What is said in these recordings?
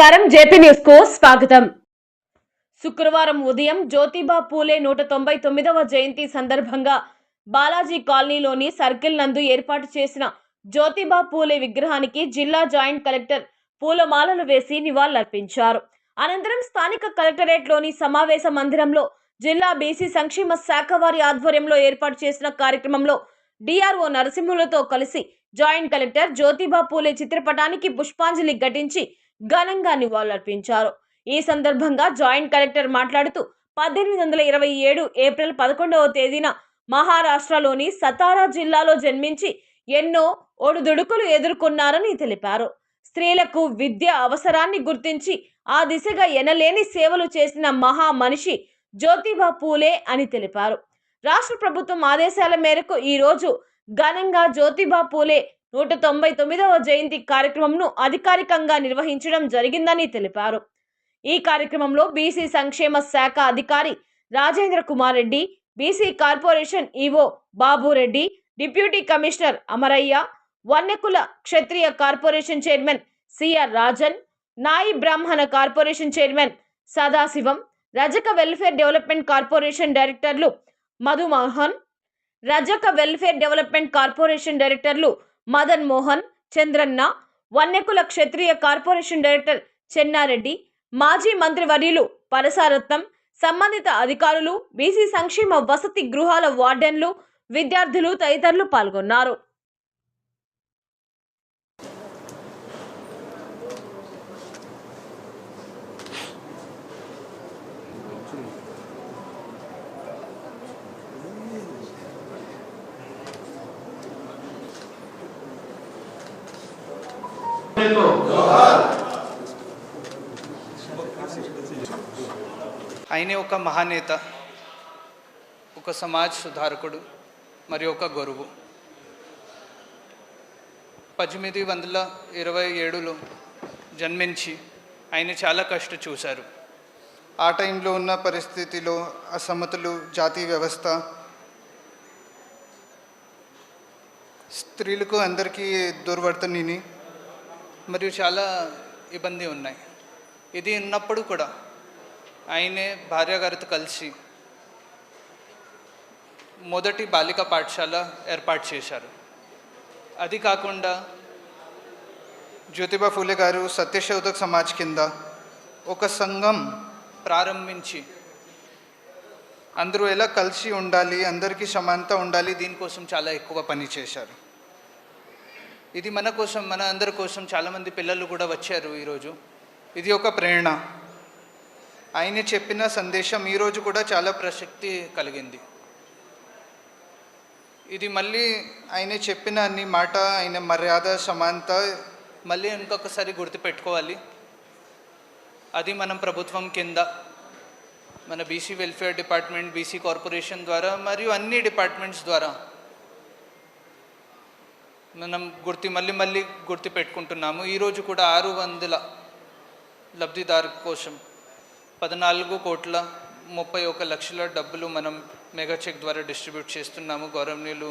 నమస్కారం. జేపీ న్యూస్కు స్వాగతం. శుక్రవారం ఉదయం జ్యోతిబా పూలే నూట తొంభై తొమ్మిదవ జయంతి సందర్భంగా బాలాజీ కాలనీలోని సర్కిల్ నందు ఏర్పాటు చేసిన జ్యోతిబా పూలే విగ్రహానికి జిల్లా జాయింట్ కలెక్టర్ పూలమాలలు వేసి నివాళులర్పించారు. అనంతరం స్థానిక కలెక్టరేట్లోని సమావేశ మందిరంలో జిల్లా బీసీ సంక్షేమ శాఖ వారి ఆధ్వర్యంలో ఏర్పాటు చేసిన కార్యక్రమంలో డిఆర్ఓ నరసింహులతో కలిసి జాయింట్ కలెక్టర్ జ్యోతిబా పూలే చిత్రపటానికి పుష్పాంజలి ఘటించి ఘనంగా నివాళులర్పించారు. ఈ సందర్భంగా జాయింట్ కలెక్టర్ మాట్లాడుతూ పద్దెనిమిది వందల ఇరవై ఏడు ఏప్రిల్ పదకొండవ తేదీన మహారాష్ట్రలోని సతారా జిల్లాలో జన్మించి ఎన్నో ఒడుదుడుకులు ఎదుర్కొన్నారని తెలిపారు. స్త్రీలకు విద్య అవసరాన్ని గుర్తించి ఆ దిశగా ఎనలేని సేవలు చేసిన మహా మనిషి జ్యోతిబా పూలే అని తెలిపారు. రాష్ట్ర ప్రభుత్వం ఆదేశాల మేరకు ఈరోజు ఘనంగా జ్యోతిబా పూలే నూట తొంభై తొమ్మిదవ జయంతి కార్యక్రమంను అధికారికంగా నిర్వహించడం జరిగిందని తెలిపారు. ఈ కార్యక్రమంలో బీసీ సంక్షేమ శాఖ అధికారి Rajendra Kumar Reddy BC corporation EO Babureddy deputy commissioner Amarayya Vanyakula Kshatriya corporation chairman CR Rajan Nayi Brahmana corporation chairman Sadasivam రజక వెల్ఫేర్ డెవలప్మెంట్ కార్పొరేషన్ డైరెక్టర్లు మధుమోహన్ రజక వెల్ఫేర్ డెవలప్మెంట్ కార్పొరేషన్ డైరెక్టర్లు మదన్ మోహన్ చంద్రన్న వన్నెకుల క్షత్రియ కార్పొరేషన్ డైరెక్టర్ చెన్నారెడ్డి మాజీ మంత్రివర్యులు పరసారత్నం సంబంధిత అధికారులు బీసీ సంక్షేమ వసతి గృహాల వార్డెన్లు విద్యార్థులు తదితరులు పాల్గొన్నారు. ఆయనే ఒక మహానేత ఒక సమాజ్ సుధారకుడు మరియు ఒక గురువు. పద్దెనిమిది వందల ఇరవై ఏడులో జన్మించి ఆయన చాలా కష్ట చూశారు. ఆ టైంలో ఉన్న పరిస్థితిలో అసమతులు జాతీయ వ్యవస్థ స్త్రీలకు అందరికీ దుర్వర్తనిని మరియు చాలా ఇబ్బంది ఉన్నాయి. ఇది ఉన్నప్పుడు కూడా ఆయనే భార్య గారితో కలిసి మొదటి బాలిక పాఠశాల ఏర్పాటు చేశారు. అది కాకుండా జ్యోతిబా ఫూలే గారు సత్యశోధక్ సమాజ్ కింద ఒక సంఘం ప్రారంభించి అందరూ ఎలా కలిసి ఉండాలి అందరికీ సమానత ఉండాలి దీనికోసం చాలా ఎక్కువ పని చేశారు. ఇది మన కోసం మన అందరి కోసం చాలామంది పిల్లలు కూడా వచ్చారు ఈరోజు. ఇది ఒక ప్రేరణ. ఆయన చెప్పిన సందేశం ఈరోజు కూడా చాలా ప్రసక్తి కలిగింది. ఇది మళ్ళీ ఆయన చెప్పిన అన్ని మాట ఆయన మర్యాద సమానత మళ్ళీ ఇంకొకసారి గుర్తుపెట్టుకోవాలి. అది మనం ప్రభుత్వం కింద మన BC welfare department BC corporation ద్వారా మరియు అన్ని డిపార్ట్మెంట్స్ ద్వారా మనం గుర్తు మళ్ళీ మళ్ళీ గుర్తు పెట్టుకుంటున్నాము ఈరోజు కూడా ఆరు వందల లబ్ధిదారు కోసం పద్నాలుగు కోట్ల ముప్పై ఒక లక్షల డబ్బులు మనం మెగా చెక్ ద్వారా డిస్ట్రిబ్యూట్ చేస్తున్నాము. గౌరవనీయులు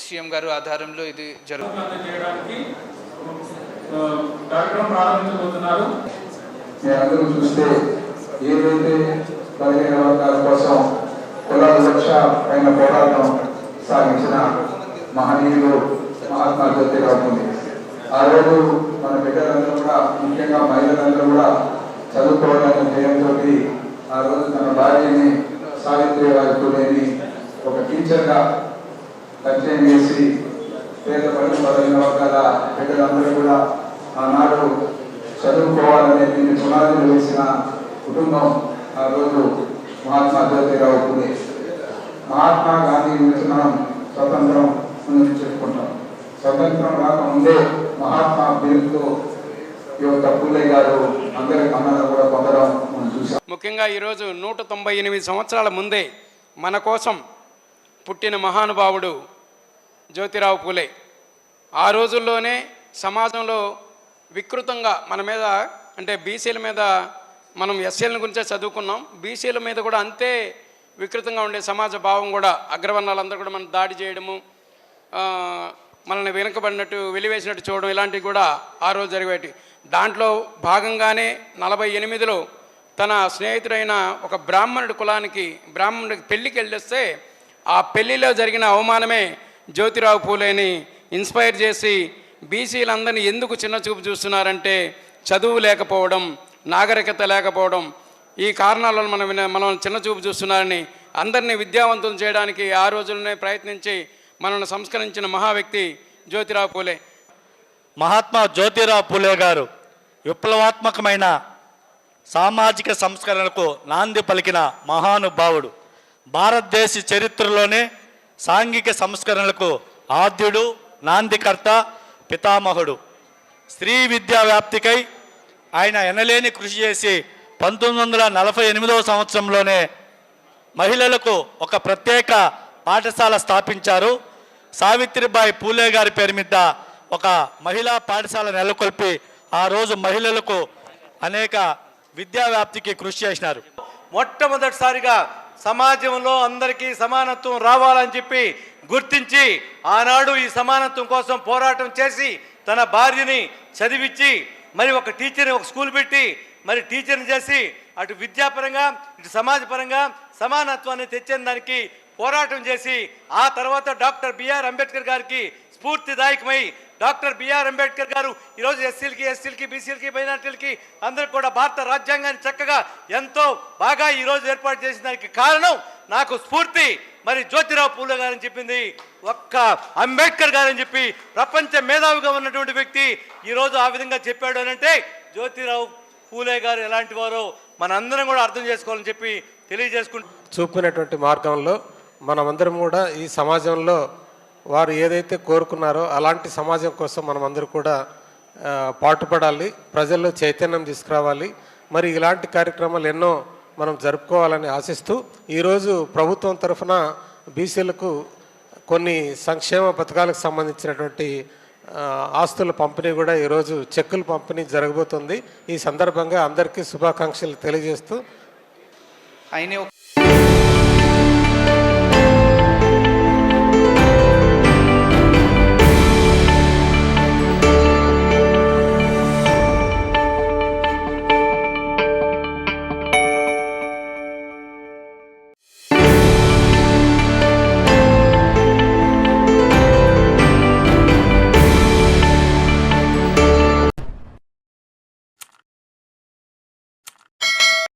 సీఎం గారు ఆధారంలో ఇది జరుగుతుంది చూస్తే ఏదైతే బలహీన వర్గాల కోసం కుల వివక్ష పైన పోరాటం సాగించిన మహనీయులు మహాత్మా జ్యోతిరావు ఫులే ఆ రోజు మన బిడ్డలందరూ కూడా ముఖ్యంగా మహిళలందరూ కూడా చదువుకోవాలనే ధ్యేయంతో ఆ రోజు తన భార్యని సావిత్రి వారితో లేని ఒక టీచర్గా పరిచయం చేసి పేద పడిన బలహీన వర్గాల బిడ్డలందరూ కూడా ఆనాడు చదువుకోవాలనే దీన్ని పునాదులు వేసిన కుటుంబం ఆ రోజు మహాత్మా జ్యోతిరావు పూలే మహాత్మా గాంధీ గురించి మనం స్వతంత్రం గురించి చెప్పుకుంటాం. స్వతంత్రం రాకముందే మహాత్మా పేరుతో ముఖ్యంగా ఈరోజు నూట తొంభై ఎనిమిది సంవత్సరాల ముందే మన కోసం పుట్టిన మహానుభావుడు జ్యోతిరావు పూలే. ఆ రోజుల్లోనే సమాజంలో వికృతంగా మన మీద అంటే బీసీల మీద మనం ఎస్సీల గురించే చదువుకున్నాం. బీసీల మీద కూడా అంతే వికృతంగా ఉండే సమాజ భావం కూడా అగ్రవర్ణాలందరూ కూడా మనం దాడి చేయడము మనల్ని వెనుకబడినట్టు వెలివేసినట్టు చూడడం ఇలాంటివి కూడా ఆ రోజు జరిగేటివి దాంట్లో భాగంగానే నలభై ఎనిమిదిలో తన స్నేహితుడైన ఒక బ్రాహ్మణుడి కులానికి బ్రాహ్మణుడికి పెళ్ళికి వెళ్ళొస్తే ఆ పెళ్ళిలో జరిగిన అవమానమే జ్యోతిరావు పూలేని ఇన్స్పైర్ చేసి బీసీలందరినీ ఎందుకు చిన్న చూపు చూస్తున్నారంటే చదువు లేకపోవడం నాగరికత లేకపోవడం ఈ కారణాలను మనం విన- మనం చిన్న చూపు చూస్తున్నారని అందరినీ విద్యావంతులు చేయడానికి ఆ రోజుల్లోనే ప్రయత్నించి మనల్ని సంస్కరించిన మహా వ్యక్తి జ్యోతిరావు పూలే. మహాత్మా జ్యోతిరావు పూలే గారు విప్లవాత్మకమైన సామాజిక సంస్కరణకు నాంది పలికిన మహానుభావుడు. భారతదేశ చరిత్రలోనే సాంఘిక సంస్కరణలకు ఆద్యుడు నాందికర్త పితామహుడు. స్త్రీ విద్యా వ్యాప్తికై ఆయన ఎనలేని కృషి చేసి పంతొమ్మిది వందల నలభై ఎనిమిదవ సంవత్సరంలోనే మహిళలకు ఒక ప్రత్యేక పాఠశాల స్థాపించారు. సావిత్రిబాయి పూలే గారి పేరు మీద ఒక మహిళా పాఠశాల నెలకొల్పి ఆ రోజు మహిళలకు అనేక విద్యా వ్యాప్తికి కృషి చేసినారు. మొట్టమొదటిసారిగా సమాజంలో అందరికీ సమానత్వం రావాలని చెప్పి గుర్తించి ఆనాడు ఈ సమానత్వం కోసం పోరాటం చేసి తన భార్యని చదివించి మరి ఒక టీచర్ని ఒక స్కూల్ పెట్టి మరి టీచర్ని చేసి అటు విద్యాపరంగా ఇటు సమాజపరంగా సమానత్వాన్ని తెచ్చిన దానికి పోరాటం చేసి ఆ తర్వాత డాక్టర్ బిఆర్ అంబేద్కర్ గారికి స్ఫూర్తిదాయకమై డాక్టర్ బిఆర్ అంబేద్కర్ గారు ఈరోజు ఎస్సీలకి ఎస్సీలకి బీసీలకి మైనార్టీలకి అందరికి కూడా భారత రాజ్యాంగాన్ని చక్కగా ఎంతో బాగా ఈరోజు ఏర్పాటు చేసిన దానికి కారణం నాకు స్ఫూర్తి. మరి జ్యోతిరావు పూలే గారని చెప్పింది ఒక్క అంబేద్కర్ గారని చెప్పి ప్రపంచ మేధావిగా ఉన్నటువంటి వ్యక్తి ఈరోజు ఆ విధంగా చెప్పాడు అంటే జ్యోతిరావు పూలే గారు ఎలాంటి వారో మనందరం కూడా అర్థం చేసుకోవాలని చెప్పి తెలియజేసుకుంటూ చూపుకునేటువంటి మార్గంలో మనమందరం కూడా ఈ సమాజంలో వారు ఏదైతే కోరుకున్నారో అలాంటి సమాజం కోసం మనమందరం కూడా పాటుపడాలి ప్రజల్లో చైతన్యం తీసుకురావాలి. మరి ఇలాంటి కార్యక్రమాలు ఎన్నో మనం జరుపుకోవాలని ఆశిస్తూ ఈరోజు ప్రభుత్వం తరఫున బీసీలకు కొన్ని సంక్షేమ పథకాలకు సంబంధించినటువంటి ఆస్తుల పంపిణీ కూడా ఈరోజు చెక్కుల పంపిణీ జరగబోతుంది. ఈ సందర్భంగా అందరికీ శుభాకాంక్షలు తెలియజేస్తూ. అయిన